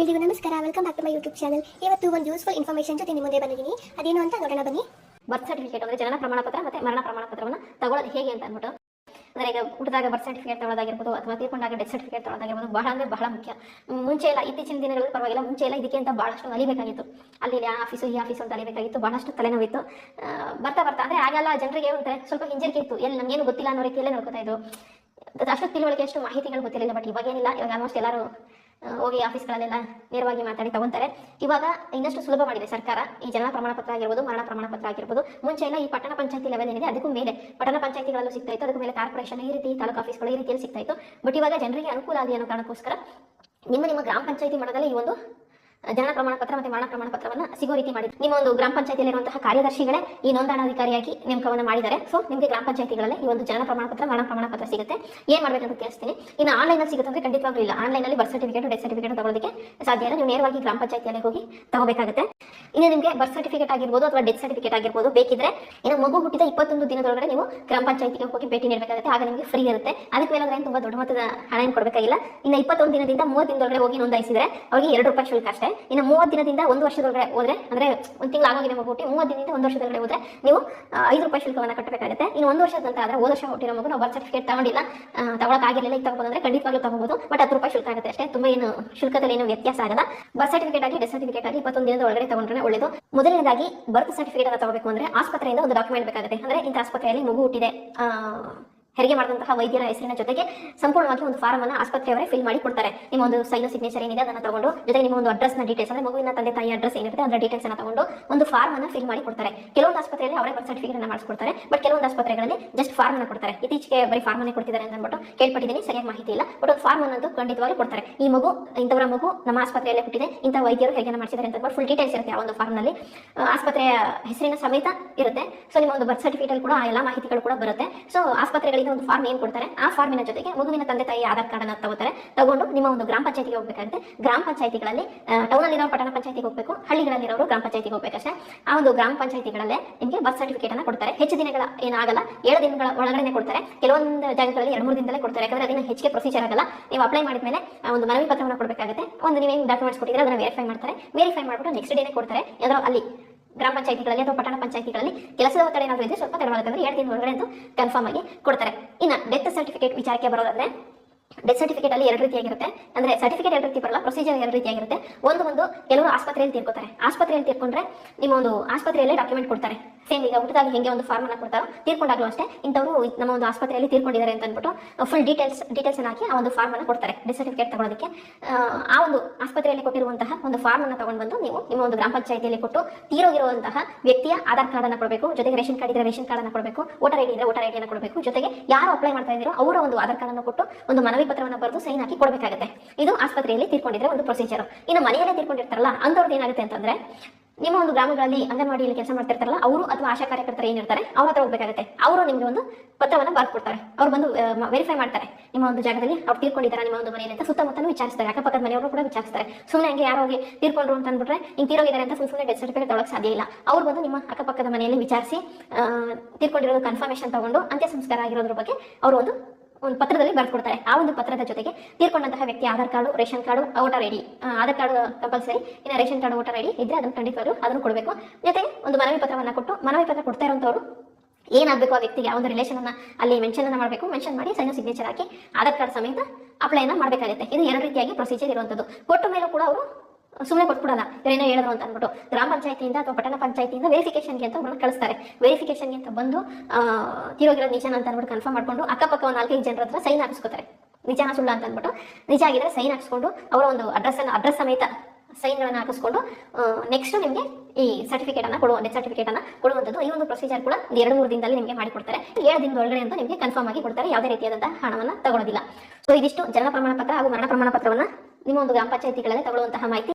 ಎಲ್ರಿಗೂ ನಮಸ್ಕಾರ. Welcome back to my YouTube channel ಇವತ್ತು ಒಂದು ಯೂಸ್ಫುಲ್ ಇನ್ಫಾರ್ಮೇಷನ್ ಜೊತೆ ನಿಮ್ಮ ಮುಂದೆ ಬಂದಿದ್ದೀನಿ. ಅದೇನು ಅಂತ ನೋಡೋಣ ಬನ್ನಿ. ಬರ್ತ್ ಸರ್ಟಿಫಿಕೇಟ್ ಅಂದ್ರೆ ಜನನ ಪ್ರಮಾಣ ಪತ್ರ ಮತ್ತೆ ಮರಣ ಪ್ರಮಾಣ ಪತ್ರವನ್ನು ತಗೊಳ್ಳೋದು ಹೇಗೆ ಅಂತ ಅಂದ್ಬಿಟ್ಟು. ಅಂದ್ರೆ ಈಗ ಹುಟ್ಟಿದಾಗ ಬರ್ತ್ ಸರ್ಟಿಫಿಕೇಟ್ ತಗೊಳ್ಳೋದಾಗಿರ್ಬೋದು ಅಥವಾ ತೀರ್ಕೊಂಡಾಗ ಡೆತ್ ಸರ್ಟಿಫಿಕೇಟ್ ತಗೊಳ್ಳೋದಾಗಿರ್ಬೋದು ಬಹಳ ಅಂದ್ರೆ ಬಹಳ ಮುಖ್ಯ. ಮುಂಚೆ ಎಲ್ಲ ಇತ್ತೀಚಿನ ದಿನಗಳಲ್ಲಿ ಪರವಾಗಿಲ್ಲ. ಮುಂಚೆ ಎಲ್ಲ ಇದಕ್ಕೆ ಅಂತ ಬಹಳಷ್ಟು ಅಲಿಬೇಕಾಗಿತ್ತು ಅಲ್ಲಿ ಆ ಆಫೀಸು ಈ ಆಫೀಸು ಅಂತ ಅಲಿಬೇಕಾಗಿತ್ತು. ಬಹಳಷ್ಟು ತಲೆನೋವಿತ್ತು. ಬರ್ತಾ ಬರ್ತಾ ಅಂದ್ರೆ ಆಗೆಲ್ಲ ಜನರಿಗೆ ಒಂಥರ ಸ್ವಲ್ಪ ಹಿಂಜರಿಕೆ ಇತ್ತು. ಎಲ್ಲಿ ನಮಗೇನು ಗೊತ್ತಿಲ್ಲ ಅನ್ನೋ ರೀತಿಯಲ್ಲೇ ನೋಡ್ಕೊತಾ ಇದ್ರು. ಅಷ್ಟು ತಿಳುವಳಿಕೆ, ಅಷ್ಟು ಮಾಹಿತಿಗಳು ಗೊತ್ತಿರಲಿಲ್ಲ ಬಟ್ ಇವಾಗೇನಿಲ್ಲ. ಇವಾಗ ಆಲ್ಮೋಸ್ಟ್ ಎಲ್ಲರೂ ಹೋಗಿ ಆಫೀಸ್ಗಳಲ್ಲೆಲ್ಲ ನೇರವಾಗಿ ಮಾತಾಡಿ ತಗೊಂತಾರೆ. ಇವಾಗ ಇನ್ನಷ್ಟು ಸುಲಭ ಮಾಡಿದೆ ಸರ್ಕಾರ. ಈ ಜನನ ಪ್ರಮಾಣ ಪತ್ರ ಆಗಿರ್ಬೋದು, ಮರಣ ಪ್ರಮಾಣ ಪತ್ರ ಆಗಿರ್ಬೋದು. ಮುಂಚೆ ಎಲ್ಲ ಈ ಪಟ್ಟಣ ಪಂಚಾಯತಿ ಲೆವೆಲ್ ಏನಿದೆ ಅದಕ್ಕೂ ಮೇಲೆ. ಪಟ್ಟಣ ಪಂಚಾಯತಿಗಳಲ್ಲೂ ಸಿಗ್ತಾ ಇತ್ತು. ಅದಕ್ಕೂ ಮೇಲೆ ಕಾರ್ಪೊರೇಷನ್ ಈ ರೀತಿ, ತಾಲೂಕು ಆಫೀಸ್ಗಳು ಈ ರೀತಿಯಲ್ಲಿ ಸಿಗ್ತಾ ಇತ್ತು. ಬಟ್ ಇವಾಗ ಜನರಿಗೆ ಅನುಕೂಲ ಆಗಲಿ ಅನ್ನೋ ಕಾರಣಕ್ಕೋಸ್ಕರ ನಿಮ್ಮ ನಿಮ್ಮ ಗ್ರಾಮ ಪಂಚಾಯತಿ ಮಟ್ಟದಲ್ಲಿ ಈ ಒಂದು ಜನನ ಪ್ರಮಾಣ ಪತ್ರ ಮತ್ತೆ ಮರಣ ಪ್ರಮಾಣ ಪತ್ರವನ್ನ ಸಿಗೋ ರೀತಿ ಮಾಡಿದ್ರು. ನಿಮ್ಮ ಒಂದು ಗ್ರಾಮ ಪಂಚಾಯತಿಯಲ್ಲಿರುವಂತಹ ಕಾರ್ಯದರ್ಶಿಗಳೇ ಈ ನೋಂದಣಾಧಿಕಾರಿಯಾಗಿ ನೇಮಕವನ್ನು ಮಾಡಿದ್ದಾರೆ. ಸೊ ನಿಮಗೆ ಗ್ರಾಮ ಪಂಚಾಯತಿಗಳಲ್ಲಿ ಈ ಒಂದು ಜನನ ಪ್ರಮಾಣ ಪತ್ರ ಮರಣ ಪ್ರಮಾಣ ಪತ್ರ ಸಿಗುತ್ತೆ. ಏನ್ ಮಾಡ್ಬೇಕಂತ ತಿಳಿಸ್ತೀನಿ ಇನ್ನು ಆನ್ಲೈನ್ ಸಿಗುತ್ತೆ ಅಂದ್ರೆ ಖಂಡಿತವಾಗ್ಲೂ ಇಲ್ಲ. ಆನ್ಲೈನ್ ಅಲ್ಲಿ ಬರ್ತ್ ಸರ್ಟಿಫಿಕೇಟ್ ಡೆತ್ ಸರ್ಟಿಫಿಕೇಟ್ ತಗೊಳ್ಳೋದಕ್ಕೆ ಸಾಧ್ಯ ಇಲ್ಲ. ನೀವು ನೇರವಾಗಿ ಗ್ರಾಮ ಪಂಚಾಯತಿಯಲ್ಲಿ ಹೋಗಿ ತಗೋಬೇಕಾಗುತ್ತೆ. ಇನ್ನು ನಿಮಗೆ ಬರ್ತ್ ಸರ್ಟಿಫಿಕೇಟ್ ಆಗಿರ್ಬೋದು ಅಥವಾ ಡೆತ್ ಸರ್ಟಿಫಿಕೇಟ್ ಆಗಿರ್ಬೋದು ಬೇಕಿದ್ರೆ, ಇನ್ನು ಮಗು ಹುಟ್ಟಿದ ಇಪ್ಪತ್ತೊಂದು ದಿನದೊಳಗಡೆ ನೀವು ಗ್ರಾಮ ಪಂಚಾಯತಿಗೆ ಹೋಗಿ ಭೇಟಿ ನೀಡಬೇಕಾಗುತ್ತೆ. ಆಗ ನಿಮಗೆ ಫ್ರೀ ಇರುತ್ತೆ. ಅದಕ್ಕೆ ಮೇಲೆ ಏನು ತುಂಬಾ ದೊಡ್ಡ ಮೊತ್ತದ ಹಣ ಕೊಡಬೇಕಾಗಿಲ್ಲ. ಇನ್ನು ಇಪ್ಪತ್ತೊಂದು ದಿನದಿಂದ ಮೂವತ್ತು ದಿನದೊಳಗಡೆ ಹೋಗಿ ನೋಂದಾಯಿಸಿದ್ರೆ ಅವರಿಗೆ ಎರಡು ರೂಪಾಯಿ ಶುಲ್ಕ ಅಷ್ಟೇ. ಇನ್ನು ಮೂವತ್ತು ದಿನದಿಂದ ಒಂದು ವರ್ಷದೊಳಗಡೆ ಹೋದ್ರೆ, ಅಂದ್ರೆ ಒಂದು ತಿಂಗಳು ಆಗೋಗಿದೆ ಹುಟ್ಟಿ ಮೂವತ್ತು ದಿನದಿಂದ ಒಂದು ವರ್ಷದೊಳಗಡೆ ಹೋದ್ರೆ ನೀವು ಐದು ರೂಪಾಯಿ ಶುಲ್ಕವನ್ನು ಕಟ್ಟಬೇಕಾಗುತ್ತೆ. ಇನ್ನು ಒಂದು ವರ್ಷದ ನಂತರ ಆದ್ರೆ ಹೋದ ವರ್ಷ ಹುಟ್ಟಿರೋ ಮಗು ನಾವು ಬರ್ತ್ ಸರ್ಟಿಫಿಕೇಟ್ ತಗೊಂಡಿಲ್ಲ ತಗೊಳಕ್ ಆಗಿರಲಿಲ್ಲ, ಈಗ ಅಂದ್ರೆ ಖಂಡಿತವಾಗ್ಲೂ ತಗೋಬಹುದು ಬಟ್ ಹತ್ತು ರೂಪಾಯಿ ಶುಲ್ಕ ಆಗುತ್ತೆ ಅಷ್ಟೇ. ತುಂಬಾ ಏನು, ಶುಲ್ಕದಲ್ಲಿ ಏನು ವ್ಯತ್ಯಾಸ ಆಗಲ್ಲ. ಬರ್ತ್ ಸರ್ಟಿಫಿಕೇಟ್ ಆಗಿ ಡೆತ್ ಸರ್ಟಿಫಿಕೇಟ್ ಆಗಿ ಇಪ್ಪತ್ತೊಂದು ದಿನದ ಒಳಗಡೆ ತಗೊಂಡ್ರೆ ಒಳ್ಳೆಯದು ಮೊದಲನೇದಾಗಿ ಬರ್ತ್ ಸರ್ಟಿಫಿಕೇಟ್ ಅನ್ನು ತಗೋಬೇಕು ಅಂದ್ರೆ ಆಸ್ಪತ್ರೆಯಿಂದ ಒಂದು ಡಾಕ್ಯುಮೆಂಟ್ ಬೇಕಾಗುತ್ತೆ. ಅಂದ್ರೆ ಇಂಥ ಆಸ್ಪತ್ರೆಯಲ್ಲಿ ಮಗು ಹುಟ್ಟಿದೆ. ಹೆರಿಗೆ ಮಾಡಿದಂತಹ ವೈದ್ಯರ ಹೆಸರಿನ ಜೊತೆಗೆ ಸಂಪೂರ್ಣವಾಗಿ ಒಂದು ಫಾರ್ಮ್ ಅನ್ನು ಆಸ್ಪತ್ರೆಯವರೇ ಫಿಲ್ ಮಾಡಿ ಕೊಡ್ತಾರೆ. ನಿಮ್ಮ ಒಂದು ಸೈನ್ ಸಿಗ್ನೇಚರ್ ಏನಿದೆ ಅದನ್ನು ತಗೊಂಡು, ಜೊತೆಗೆ ನಿಮ್ಮ ಒಂದು ಅಡ್ರೆಸ್ನ ಡೀಟೇಲ್ಸ್ ಅಂದ್ರೆ ಮಗುವಿನ ತಂದೆ ತಾಯಿ ಅಡ್ರೆಸ್ ಏನಿರುತ್ತೆ ಅದರ ಡೀಟೇಲ್ಸ್ ಅನ್ನ ತಗೊಂಡು ಒಂದು ಫಾರ್ಮ್ ಅನ್ನ ಫಿಲ್ ಮಾಡಿ ಕೊಡ್ತಾರೆ. ಕೆಲವೊಂದು ಆಸ್ಪತ್ರೆಯಲ್ಲಿ ಅವರೇ ಬರ್ತ್ ಸರ್ಟಿಫಿಕೇಟ್ ಅನ್ನ ಮಾಡಿಸ್ಕೊಡ್ತಾರೆ ಬಟ್ ಕೆಲವೊಂದು ಆಸ್ಪತ್ರೆಗಳಲ್ಲಿ ಜಸ್ಟ್ ಫಾರ್ಮ್ ಅನ್ನ ಕೊಡ್ತಾರೆ. ಇತ್ತೀಚೆಗೆ ಬರೀ ಫಾರ್ಮ್ ಅನ್ನೇ ಕೊಡ್ತಿದ್ದಾರೆ ಅಂತ ಅಂದ್ಬಿಟ್ಟು ಕೇಳ್ಪಟ್ಟಿದ್ದೀನಿ, ಸರಿಯಾಗಿ ಮಾಹಿತಿ ಇಲ್ಲ. ಬಟ್ ಒಂದು ಫಾರ್ಮ್ ಅನ್ನೋದು ಖಂಡಿತವಾಗಿ ಕೊಡ್ತಾರೆ. ಈ ಮಗು, ಇಂಥವರ ಮಗು ನಮ್ಮ ಆಸ್ಪತ್ರೆಯಲ್ಲೇ ಹುಟ್ಟಿದೆ, ಇಂಥ ವೈದ್ಯರು ಹೇಗೆ ಮಾಡಿಸಿದ್ದಾರೆ ಅಂತ ಫುಲ್ ಡೀಟೇಲ್ಸ್ ಇರುತ್ತೆ ಆ ಒಂದು ಫಾರ್ಮ್ನಲ್ಲಿ. ಆಸ್ಪತ್ರೆಯ ಹೆಸರಿನ ಸಮೇತ ಇರುತ್ತೆ. ಸೊ ನಿಮ್ಮ ಒಂದು ಬರ್ತ್ ಸರ್ಟಿಫಿಕೇಟ್ ಕೂಡ ಎಲ್ಲ ಮಾಹಿತಿಗಳು ಕೂಡ ಬರುತ್ತೆ. ಸೊ ಆಸ್ಪತ್ರೆಗಳಿಂದ ಒಂದು ಫಾರ್ಮ್ ಏನ್ ಕೊಡ್ತಾರೆ? ಆ ಫಾರ್ಮಿನ ಜೊತೆಗೆ ಮಗುವಿನ ತಂದೆ ತಾಯಿ ಆಧಾರ್ ಕಾರ್ಡ್ ಅನ್ನ ತಗೋತಾರೆ. ತಗೊಂಡು ನಿಮ್ಮ ಒಂದು ಗ್ರಾಮ ಪಂಚಾಯತಿಗೆ ಹೋಗ್ಬೇಕಾಗುತ್ತೆ. ಗ್ರಾಮ ಪಂಚಾಯತಿಗಳಲ್ಲಿ ಟೌನ್ ಅಲ್ಲಿರೋ ಪಟ್ಟಣ ಪಂಚಾಯತಿಗೆ ಹೋಗಬೇಕು. ಹಳ್ಳಿಗಳಲ್ಲಿರೋರು ಗ್ರಾಮ ಪಂಚಾಯತಿಗೆ ಹೋಗ್ಬೇಕಷ್ಟೇ. ಆ ಒಂದು ಗ್ರಾಮ ಪಂಚಾಯತಿಗಳಲ್ಲೇ ನಿಮಗೆ ಬರ್ತ್ ಸರ್ಟಿಫಿಕೇಟ್ ಅನ್ನ ಕೊಡ್ತಾರೆ. ಹೆಚ್ಚು ದಿನಗಳ ಏನಾಗಲ್ಲ, ಏಳು ದಿನಗಳ ಒಳಗಡೆ ಕೊಡ್ತಾರೆ. ಕೆಲವೊಂದು ಜಾಗಗಳಲ್ಲಿ ಎರಡು ಮೂರು ದಿನದಲ್ಲೇ ಕೊಡ್ತಾರೆ. ಯಾಕಂದ್ರೆ ಅದನ್ನ ಹೆಚ್ಚಿಗೆ ಪ್ರೊಸೀಜರ್ ಆಗಲ್ಲ. ನೀವು ಅಪ್ಲೈ ಮಾಡಿದ ಮೇಲೆ ಒಂದು ಮನವಿ ಪತ್ರವನ್ನು ಕೊಡಬೇಕಾಗುತ್ತೆ. ಒಂದು ನೀವೇನು ಡಾಕ್ಯುಮೆಂಟ್ಸ್ ಕೊಟ್ಟಿದ್ರೆ ಅದನ್ನ ವೆರಿಫೈ ಮಾಡ್ತಾರೆ. ವೆರಿಫೈ ಮಾಡ್ಬಿಟ್ಟು ನೆಕ್ಸ್ಟ್ ಡೇನೆ ಕೊಡ್ತಾರೆ. ಯಾವ್ದೋ ಅಲ್ಲಿ ಗ್ರಾಮ ಪಂಚಾಯತಿಗಳಲ್ಲಿ ಅಥವಾ ಪಟ್ಟಣ ಪಂಚಾಯತಿಗಳಲ್ಲಿ ಕೆಲಸದ ಒತ್ತಡ ಏನಾದರೂ ಇದ್ರೆ ಸ್ವಲ್ಪ ತಡವಾಗುತ್ತೆ ಅಂದ್ರೆ ಎರಡು ದಿನ ಒಳಗಡೆ ಅಂತೂ ಕನ್ಫರ್ಮ್ ಆಗಿ ಕೊಡ್ತಾರೆ. ಇನ್ನು ಡೆತ್ ಸರ್ಟಿಫಿಕೇಟ್ ವಿಚಾರಕ್ಕೆ ಬರೋದಾದ್ರೆ ಡೆತ್ ಸರ್ಟಿಫಿಕೇಟ್ ಅಲ್ಲಿ ಎರಡು ರೀತಿಯಾಗಿರುತ್ತೆ. ಅಂದ್ರೆ ಸರ್ಟಿಫಿಕೇಟ್ ಎರಡು ರೀತಿ ಬರಲ್ಲ ಪ್ರೊಸೀಜರ್ ಎರಡು ರೀತಿಯಾಗಿರುತ್ತೆ. ಒಂದು ಒಂದು ಕೆಲವರು ಆಸ್ಪತ್ರೆಯಲ್ಲಿ ತೀರ್ಕೋತಾರೆ. ಆಸ್ಪತ್ರೆಯಲ್ಲಿ ತೀರ್ಕೊಂಡ್ರೆ ನಿಮ್ಮ ಒಂದು ಆಸ್ಪತ್ರೆಯಲ್ಲೇ ಡಾಕ್ಯುಮೆಂಟ್ ಕೊಡ್ತಾರೆ. ಸೇಮ್ ಈಗ ಹುಟ್ಟಿದಾಗ ಹೆಂಗೆ ಒಂದು ಫಾರ್ಮ್ ಅನ್ನ ಕೊಡ್ತಾರೋ ತೀರ್ಕೊಂಡಾಗ್ಲೂ ಅಷ್ಟೇ ಇಂಥವರು ನಮ್ಮ ಒಂದು ಆಸ್ಪತ್ರೆಯಲ್ಲಿ ತೀರ್ಕೊಂಡಿದ್ದಾರೆ ಅಂತ ಅಂದ್ಬಿಟ್ಟು ಫುಲ್ ಡೀಟೇಲ್ಸ್ ಡೀಟೇಲ್ಸ್ ಅನ್ನ ಹಾಕಿ ಆ ಒಂದು ಫಾರ್ಮ್ ಅನ್ನ ಕೊಡ್ತಾರೆ ಡೆತ್ ಸರ್ಟಿಫಿಕೇಟ್ ತಗೊಳ್ಳೋದಕ್ಕೆ ಆ, ಒಂದು ಆಸ್ಪತ್ರೆಯಲ್ಲಿ ಕೊಟ್ಟಿರುವಂತಹ ಒಂದು ಫಾರ್ಮ್ ಅನ್ನ ತಗೊಂಡು ಬಂದು ನೀವು ನಿಮ್ಮ ಒಂದು ಗ್ರಾಮ ಪಂಚಾಯತಿಯಲ್ಲಿ ಕೊಟ್ಟು ತೀರೋಗಿರುವಂತಹ ವ್ಯಕ್ತಿಯ ಆಧಾರ್ ಕಾರ್ಡ್ ಅನ್ನ ಕೊಡಬೇಕು ಜೊತೆಗೆ ರೇಷನ್ ಕಾರ್ಡ್ ಇದ್ರೆ ರೇಷನ್ ಕಾರ್ಡ್ ಅನ್ನ ಕೊಡಬೇಕು ವೋಟರ್ ಐಡಿ ಇದ್ರೆ ವೋಟರ್ ಐಡಿ ಅನ್ನ ಕೊಡಬೇಕು ಜೊತೆಗೆ ಯಾರು ಅಪ್ಲೈ ಮಾಡ್ತಾ ಇದ್ದೀರೋ ಅವರ ಒಂದು ಆಧಾರ್ ಕಾರ್ಡ್ ಅನ್ನು ಕೊಟ್ಟು ಒಂದು ಮನವಿ ಪತ್ರವನ್ನು ಬರೆದು ಸೈನ್ ಹಾಕಿ ಕೊಡಬೇಕಾಗುತ್ತೆ. ಇದು ಆಸ್ಪತ್ರೆಯಲ್ಲಿ ತೀರ್ಕೊಂಡಿದ್ರೆ ಒಂದು ಪ್ರೊಸೀಜರ್ ಇನ್ನು ಮನೆಯಲ್ಲೇ ತೀರ್ಕೊಂಡಿರ್ತಾರಲ್ಲ ಅಂತವ್ರದ್ದು ಏನಾಗುತ್ತೆ ಅಂತಂದ್ರೆ ನಿಮ್ಮ ಒಂದು ಗ್ರಾಮಗಳಲ್ಲಿ ಅಂಗನವಾಡಿಯಲ್ಲಿ ಕೆಲಸ ಮಾಡ್ತಿರ್ತಾರಲ್ಲ, ಅವರು ಅಥವಾ ಆಶಾ ಕಾರ್ಯಕರ್ತರು ಏನಿರ್ತಾರೆ, ಅವ್ರ ಹತ್ರ ಹೋಗ್ಬೇಕಾಗುತ್ತೆ. ಅವರು ನಿಮಗೆ ಒಂದು ಪತ್ರವನ್ನು ಬರ್ಕೊಡ್ತಾರೆ ಅವ್ರು ಬಂದು ವೆರಿಫೈ ಮಾಡ್ತಾರೆ. ನಿಮ್ಮ ಒಂದು ಜಾಗದಲ್ಲಿ ಅವ್ರು ತೀರ್ಕೊಂಡಿದ್ದಾರೆ, ನಿಮ್ಮ ಒಂದು ಮನೆಯಲ್ಲಿ ಅಂತ ಸುತ್ತಮುತ್ತಲೂ ವಿಚಾರಿಸ್ತಾರೆ. ಅಕ್ಕಪಕ್ಕದ ಮನೆಯವರು ಕೂಡ ವಿಚಾರಿಸ್ತಾರೆ. ಸುಮ್ಮನೆ ಹಂಗೆ ಯಾರೋ ಹೋಗಿ ತೀರ್ಕೊಂಡ್ರು ಅಂತ ಅಂದ್ಬಿಟ್ರೆ, ಹಿಂಗೆ ತೀರೋಗಿದ್ದಾರೆ ಅಂತ ಸುಮ್ಮನೆ ಡೆತ್ ಸರ್ಟಿಫಿಕೇಟ್ ತೊಳಕ್ ಸಾಧ್ಯ ಇಲ್ಲ. ಅವ್ರು ಬಂದು ನಿಮ್ಮ ಅಕ್ಕಪಕ್ಕದ ಮನೆಯಲ್ಲಿ ವಿಚಾರಿಸಿ ತೀರ್ಕೊಂಡಿರೋದು ಕನ್ಫರ್ಮೇಷನ್ ತಗೊಂಡು ಅಂತ್ಯ ಸಂಸ್ಕಾರ ಆಗಿರೋದ್ರ ಬಗ್ಗೆ ಅವರು ಒಂದು ಒಂದು ಪತ್ರದಲ್ಲಿ ಬರ್ಕೊಡ್ತಾರೆ. ಆ ಒಂದು ಪತ್ರದ ಜೊತೆಗೆ ತೀರ್ಕೊಂಡಂತಹ ವ್ಯಕ್ತಿ Aadhaar card, ration card, voter ID Aadhaar card compulsory. ಇನ್ನು ರೇಷನ್ ಕಾರ್ಡ್, ವೋಟರ್ ಡಿ ಇದ್ರೆ ಅದನ್ನು ಖಂಡಿತವಾಗ್ಲೂ ಅದನ್ನು ಕೊಡಬೇಕು. ಜೊತೆಗೆ ಒಂದು ಮನವಿ ಪತ್ರವನ್ನು ಕೊಟ್ಟು ಮನವಿ ಪತ್ರ ಕೊಡ್ತಾ ಇರುವಂತವರು ಏನಾಗಬೇಕು ಆ ವ್ಯಕ್ತಿಗೆ? ಆ ಒಂದು ರಿಲೇಷನ್ ಅನ್ನ ಅಲ್ಲಿ ಮೆನ್ಷನ್ ಅನ್ನ ಮಾಡಬೇಕು. ಮೆನ್ಷನ್ ಮಾಡಿ ಸೈನ್ ಸಿಗ್ನೇಚರ್ ಹಾಕಿ ಆಧಾರ್ ಕಾರ್ಡ್ ಸಮೇತ ಅಪ್ಲೈನ ಮಾಡಬೇಕಾಗುತ್ತೆ. ಇದು ಎರಡು ರೀತಿಯಾಗಿ ಪ್ರೊಸೀಜರ್ ಇರುವಂತದ್ದು ಕೊಟ್ಟ ಮೇಲೂ ಕೂಡ ಅವರು ಸುಮ್ಮನೆ ಕೊಟ್ಬಿಡಲ್ಲ ಏನೋ ಹೇಳಿದ್ರು ಅಂತ ಅಂದ್ಬಿಟ್ಟು ಗ್ರಾಮ ಪಂಚಾಯತಿಯಿಂದ ಅಥವಾ ಪಟ್ಟಣ ಪಂಚಾಯತಿಯಿಂದ ವೆರಿಫಿಕೇಶನ್ಗೆ ಅಂತ ಒಬ್ಬರನ್ನ ಕಳಿಸ್ತಾರೆ. ವೆರಿಫಿಕೇಶನ್ಗೆ ಅಂತ ಬಂದು ತಿರೋಗಿರೋ ನಿಜನ ಅಂತ ಅಂದ್ಬಿಟ್ಟು ಕನ್ಫರ್ಮ್ ಮಾಡ್ಕೊಂಡು ಅಕ್ಕಪಕ್ಕ ಒಂದು ನಾಲ್ಕೈದು ಜನರ ಹತ್ರ ಸೈನ್ ಹಾಕಿಸ್ಕೋತಾರೆ. ನಿಜಾನ ಸುಳ್ಳ ಅಂತ ಅಂದ್ಬಿಟ್ಟು. ನಿಜ ಆಗಿದ್ರೆ ಸೈನ್ ಹಾಕಿಸ್ಕೊಂಡು ಅವರ ಒಂದು ಅಡ್ರೆಸ್ ಅನ್ನ ಅಡ್ರೆಸ್ ಸಮೇತ ಸೈನ್ಗಳನ್ನು ಹಾಕಿಸ್ಕೊಂಡು ನೆಕ್ಸ್ಟ್ ನಿಮಗೆ ಈ ಸರ್ಟಿಫಿಕೇಟ್ ಅನ್ನ ಕೊಡುವ ಡೆತ್ ಸರ್ಟಿಫಿಕೇಟ್ ಅನ್ನ ಕೊಡುವಂಥದ್ದು ಈ ಒಂದು ಪ್ರೊಸೀಜರ್ ಕೂಡ ಎರಡು ಮೂರು ದಿನದಲ್ಲಿ ನಿಮಗೆ ಮಾಡಿಕೊಡ್ತಾರೆ. ಏಳು ದಿನದ ಒಳಗಡೆ ಅಂತ ನಿಮಗೆ ಕನ್ಫರ್ಮ್ ಆಗಿ ಕೊಡ್ತಾರೆ. ಯಾವುದೇ ರೀತಿಯಾದಂತಹ ಹಣವನ್ನ ತಗೊಳ್ಳೋದಿಲ್ಲ ಸೊ ಇದಿಷ್ಟು ಜನ ಪ್ರಮಾಣ ಪತ್ರ ಹಾಗೂ ಮರಣ ಪ್ರಮಾಣ ಪತ್ರವನ್ನ ನಿಮ್ಮ ಒಂದು ಗ್ರಾಮ ಪಂಚಾಯತಿಗಳಲ್ಲಿ ತಗೊಳ್ಳುವಂತಹ ಮಾಹಿತಿ